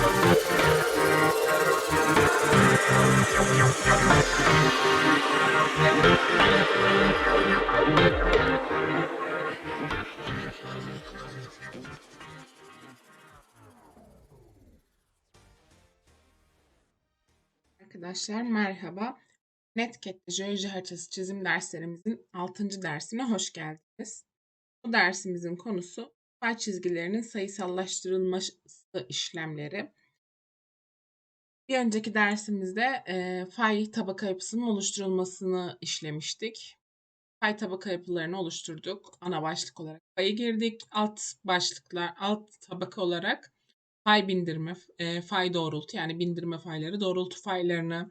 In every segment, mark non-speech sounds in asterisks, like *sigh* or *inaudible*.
Arkadaşlar merhaba. Netcat'te jeoloji haritası çizim derslerimizin 6. dersine hoş geldiniz. Bu dersimizin konusu fay çizgilerinin sayısallaştırılması işlemleri. Bir önceki dersimizde e, fay tabaka yapısının oluşturulmasını işlemiştik. Fay tabaka yapılarını oluşturduk. Ana başlık olarak fayı girdik. Alt başlıklar, alt tabaka olarak fay bindirme, e, fay doğrultu yani bindirme fayları, doğrultu faylarını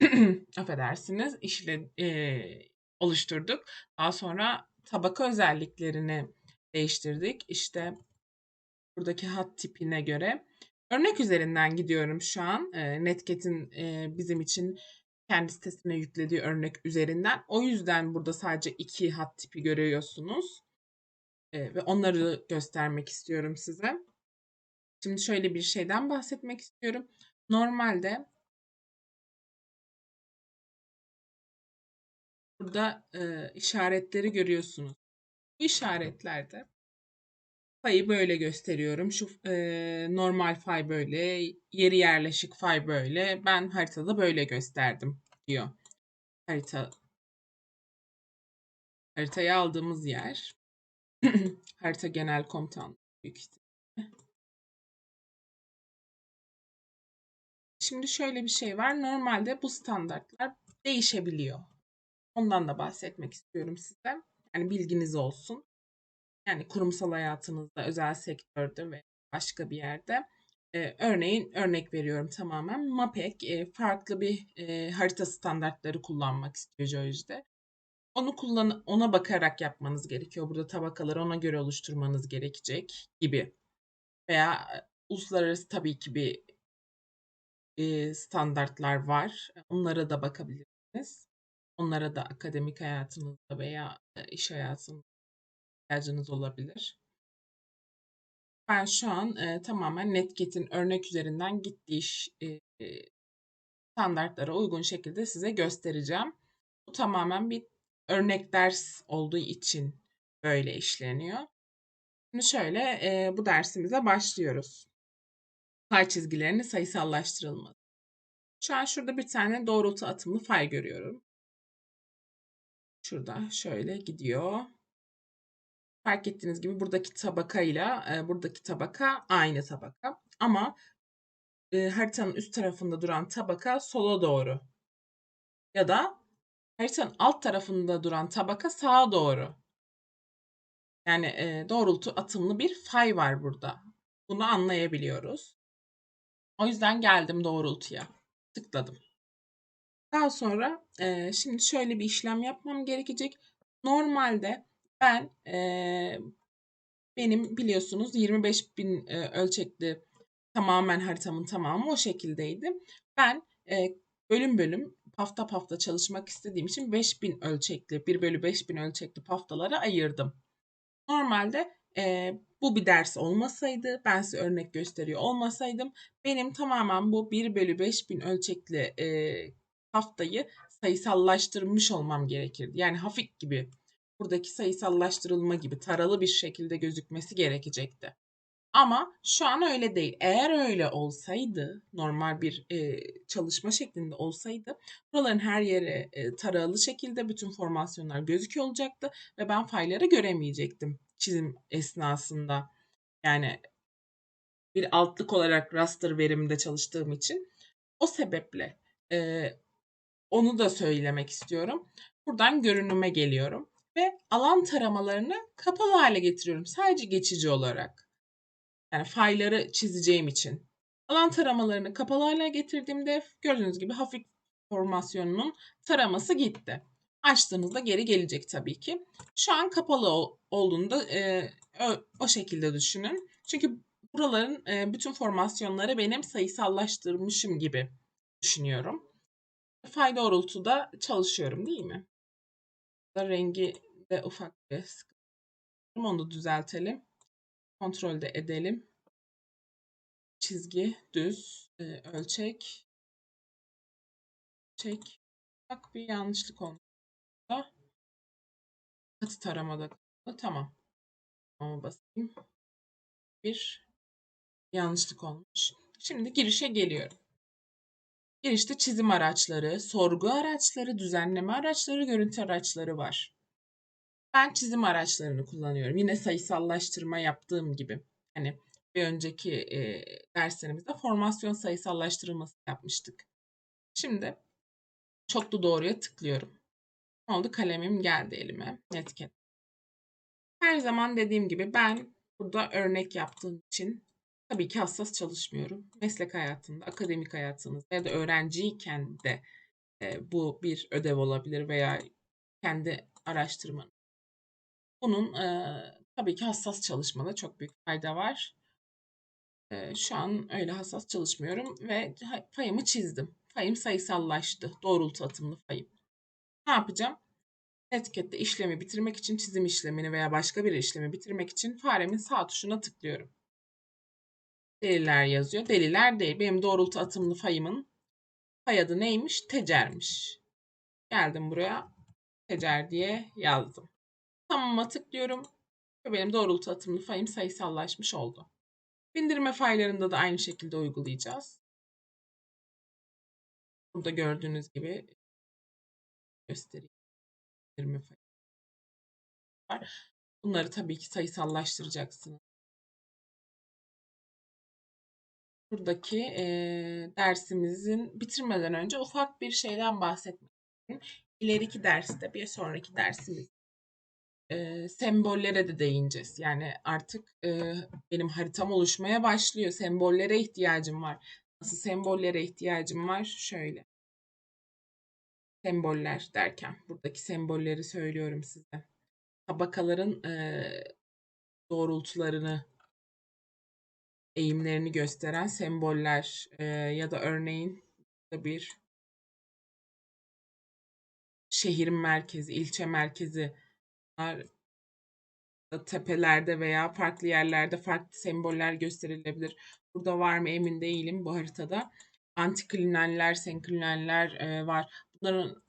*clears throat* affedersiniz işle e, oluşturduk. Daha sonra tabaka özelliklerini değiştirdik. İşte buradaki hat tipine göre. Örnek üzerinden gidiyorum şu an. E, Netcat'in bizim için kendi sitesine yüklediği örnek üzerinden. O yüzden burada sadece iki hat tipi görüyorsunuz. Ve onları göstermek istiyorum size. Şimdi şöyle bir şeyden bahsetmek istiyorum. Normalde burada e, işaretleri görüyorsunuz. Bu işaretlerde fayı böyle gösteriyorum. Şu e, normal fay böyle, yeri yerleşik fay böyle. Ben haritada böyle gösterdim diyor. Harita haritayı aldığımız yer. *clears throat* Harita genel komutan büyük ihtimalle. Şimdi şöyle bir şey var. Normalde bu standartlar değişebiliyor. Ondan da bahsetmek istiyorum size. Yani bilginiz olsun. Yani kurumsal hayatınızda, özel sektörde ve başka bir yerde. Ee, örneğin örnek veriyorum tamamen. MAPEC e, farklı bir e, harita standartları kullanmak istiyor jeolojide. Onu kullan ona bakarak yapmanız gerekiyor. Burada tabakaları ona göre oluşturmanız gerekecek gibi. Veya e, uluslararası tabii ki bir e, standartlar var. Onlara da bakabilirsiniz. Onlara da akademik hayatınızda veya e, iş hayatınızda ihtiyacınız olabilir. Ben şu an e, tamamen Netget'in örnek üzerinden gittiği e, standartlara uygun şekilde size göstereceğim. Bu tamamen bir örnek ders olduğu için böyle işleniyor. Şimdi şöyle e, bu dersimize başlıyoruz. Pay çizgilerinin sayısallaştırılması. Şu an şurada bir tane doğrultu atımlı fay görüyorum. Şurada şöyle gidiyor. Fark ettiğiniz gibi buradaki tabakayla e, buradaki tabaka aynı tabaka. Ama e, haritanın üst tarafında duran tabaka sola doğru. Ya da haritanın alt tarafında duran tabaka sağa doğru. Yani e, doğrultu atımlı bir fay var burada. Bunu anlayabiliyoruz. O yüzden geldim doğrultuya. Tıkladım. Daha sonra e, şimdi şöyle bir işlem yapmam gerekecek. Normalde ben e, benim biliyorsunuz 25 bin e, ölçekli tamamen haritamın tamamı o şekildeydi. Ben e, bölüm bölüm pafta pafta çalışmak istediğim için 5000 ölçekli 1 bölü 5000 ölçekli paftalara ayırdım. Normalde e, bu bir ders olmasaydı, ben size örnek gösteriyor olmasaydım, benim tamamen bu 1 bölü 5000 ölçekli e, haftayı sayısallaştırmış olmam gerekirdi. Yani hafif gibi, buradaki sayısallaştırılma gibi taralı bir şekilde gözükmesi gerekecekti. Ama şu an öyle değil. Eğer öyle olsaydı, normal bir e, çalışma şeklinde olsaydı, buraların her yeri e, taralı şekilde bütün formasyonlar gözüküyor olacaktı ve ben fayları göremeyecektim çizim esnasında. Yani bir altlık olarak raster veriminde çalıştığım için. O sebeple e, onu da söylemek istiyorum. Buradan görünüme geliyorum alan taramalarını kapalı hale getiriyorum. Sadece geçici olarak. Yani fayları çizeceğim için. Alan taramalarını kapalı hale getirdiğimde gördüğünüz gibi hafif formasyonunun taraması gitti. Açtığınızda geri gelecek tabii ki. Şu an kapalı olduğunda e, o, o şekilde düşünün. Çünkü buraların e, bütün formasyonları benim sayısallaştırmışım gibi düşünüyorum. Fay doğrultuda çalışıyorum değil mi? Rengi de ufak bir sıkıntı. Onu da düzeltelim. Kontrol de edelim. çizgi, düz, e, ölçek, çek. Bak bir yanlışlık olmuş. Katı taramada. Tamam. Ama basayım. Bir yanlışlık olmuş. Şimdi girişe geliyorum. Girişte çizim araçları, sorgu araçları, düzenleme araçları, görüntü araçları var. Ben çizim araçlarını kullanıyorum. Yine sayısallaştırma yaptığım gibi. Hani bir önceki e, derslerimizde formasyon sayısallaştırılması yapmıştık. Şimdi çoklu doğruya tıklıyorum. Ne oldu? Kalemim geldi elime. Etiket. Her zaman dediğim gibi ben burada örnek yaptığım için tabii ki hassas çalışmıyorum. Meslek hayatında, akademik hayatınızda ya da öğrenciyken de e, bu bir ödev olabilir veya kendi araştırmanız. Bunun e, tabii ki hassas çalışmada çok büyük fayda var. E, şu an öyle hassas çalışmıyorum ve payımı çizdim. Payım sayısallaştı. Doğrultu atımlı payım. Ne yapacağım? Etikette işlemi bitirmek için çizim işlemini veya başka bir işlemi bitirmek için faremin sağ tuşuna tıklıyorum. Deliller yazıyor. Deliler değil. Benim doğrultu atımlı fayımın fay adı neymiş? Tecermiş. Geldim buraya. Tecer diye yazdım. Tamam'a tıklıyorum. Ve benim doğrultu atımlı fayım sayısallaşmış oldu. Bindirme faylarında da aynı şekilde uygulayacağız. Burada gördüğünüz gibi göstereyim. Var. Bunları tabii ki sayısallaştıracaksınız. buradaki e, dersimizin bitirmeden önce ufak bir şeyden bahsetmek. İleriki derste bir sonraki dersimiz e, sembollere de değineceğiz. Yani artık e, benim haritam oluşmaya başlıyor. Sembollere ihtiyacım var. Nasıl sembollere ihtiyacım var? Şöyle. Semboller derken buradaki sembolleri söylüyorum size. Tabakaların e, doğrultularını eğimlerini gösteren semboller e, ya da örneğin bir şehrin merkezi, ilçe merkezi tepelerde veya farklı yerlerde farklı semboller gösterilebilir. Burada var mı emin değilim bu haritada. Antiklinaller, senklinaller e, var. Bunların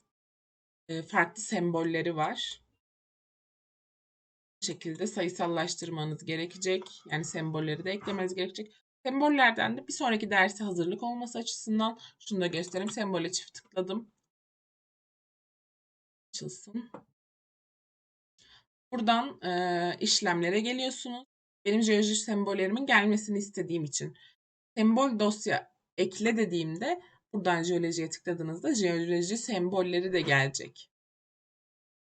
e, farklı sembolleri var şekilde sayısallaştırmanız gerekecek. Yani sembolleri de eklemeniz gerekecek. Sembollerden de bir sonraki derse hazırlık olması açısından şunu da göstereyim. Sembole çift tıkladım. Açılsın. Buradan e, işlemlere geliyorsunuz. Benim jeoloji sembollerimin gelmesini istediğim için. Sembol dosya ekle dediğimde buradan jeolojiye tıkladığınızda jeoloji sembolleri de gelecek.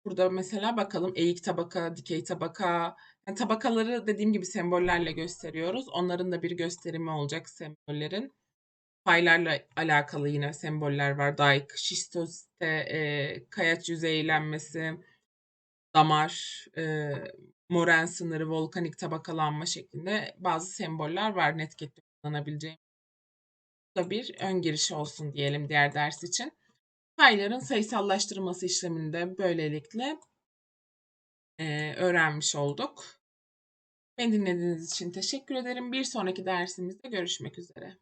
Burada mesela bakalım eğik tabaka, dikey tabaka. Yani tabakaları dediğim gibi sembollerle gösteriyoruz. Onların da bir gösterimi olacak sembollerin. Paylarla alakalı yine semboller var. Dayk, şistosite, e, kayaç yüzeylenmesi, damar, e, moren sınırı, volkanik tabakalanma şeklinde bazı semboller var netketle kullanabileceğim. Bu da bir ön giriş olsun diyelim diğer ders için. Payların sayısallaştırılması işlemini de böylelikle e, öğrenmiş olduk. Beni dinlediğiniz için teşekkür ederim. Bir sonraki dersimizde görüşmek üzere.